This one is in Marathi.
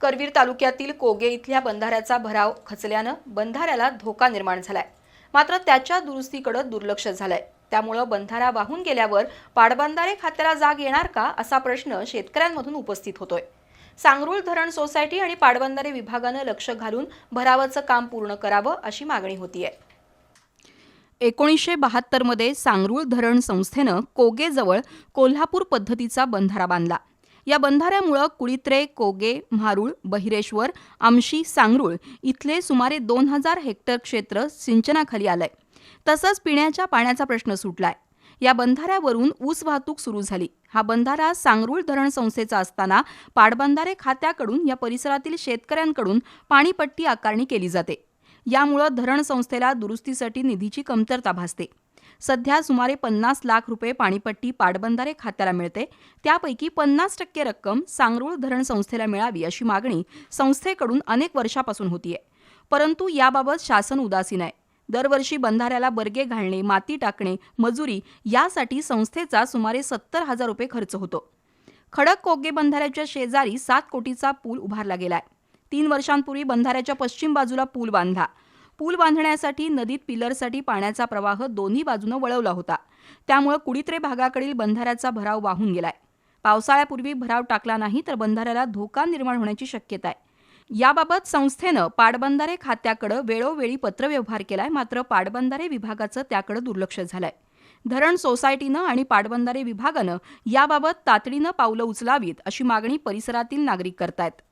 करवीर तालुक्यातील कोगे इथल्या बंधाऱ्याचा भराव खचल्यानं बंधाऱ्याला धोका निर्माण झालाय. मात्र त्याच्या दुरुस्तीकडे दुर्लक्ष झालंय. त्यामुळं बंधारा वाहून गेल्यावर पाटबंधारे खात्याला जाग येणार का असा प्रश्न शेतकऱ्यांमधून उपस्थित होतोय. सांगरुळ धरण सोसायटी आणि पाटबंधारे विभागानं लक्ष घालून भरावाचं काम पूर्ण करावं अशी मागणी होतीये. एकोणीसशे बहात्तरमध्ये सांगरूळ धरण संस्थेनं कोगेजवळ कोल्हापूर पद्धतीचा बंधारा बांधला. या बंधाऱ्यामुळं कुळित्रे कोगे म्हारूळ बहिरेश्वर आमशी सांगरूळ इथले सुमारे दोन हजार हेक्टर क्षेत्र सिंचनाखाली आलंय. तसंच पिण्याच्या पाण्याचा प्रश्न सुटलाय. या बंधाऱ्यावरून ऊस वाहतूक सुरू झाली. हा बंधारा सांगरूळ धरण संस्थेचा असताना पाटबंधारे खात्याकडून या परिसरातील शेतकऱ्यांकडून पाणीपट्टी आकारणी केली जाते. यामुळं धरण संस्थेला दुरुस्तीसाठी निधीची कमतरता भासते. सध्या सुमारे पन्नास लाख रुपये पाणीपट्टी पाटबंधारे खात्याला मिळते. त्यापैकी पन्नास टक्के रक्कम सांगरूळ धरण संस्थेला मिळावी अशी मागणी संस्थेकडून अनेक वर्षापासून होतीये. परंतु याबाबत शासन उदासीन आहे. दरवर्षी बंधाऱ्याला बर्गे घालणे माती टाकणे मजुरी यासाठी संस्थेचा सुमारे सत्तर हजार रुपये खर्च होतो. खडक कोगे बंधाऱ्याच्या शेजारी सात कोटीचा पूल उभारला गेलाय. तीन वर्षांपूर्वी बंधाऱ्याच्या पश्चिम बाजूला पूल बांधला. पूल बांधण्यासाठी नदीत पिलरसाठी पाण्याचा प्रवाह दोन्ही बाजूनं वळवला होता. त्यामुळे कुडित्रे भागाकडील बंधाऱ्याचा भराव वाहून गेलाय. पावसाळ्यापूर्वी भराव टाकला नाही तर बंधाऱ्याला धोका निर्माण होण्याची शक्यता आहे. याबाबत संस्थेनं पाटबंधारे खात्याकडे वेळोवेळी पत्रव्यवहार केलाय मात्र पाटबंधारे विभागाचं त्याकडे दुर्लक्ष झालंय. धरण सोसायटीनं आणि पाटबंधारे विभागानं याबाबत तातडीनं पावलं उचलावीत अशी मागणी परिसरातील नागरिक करतायत.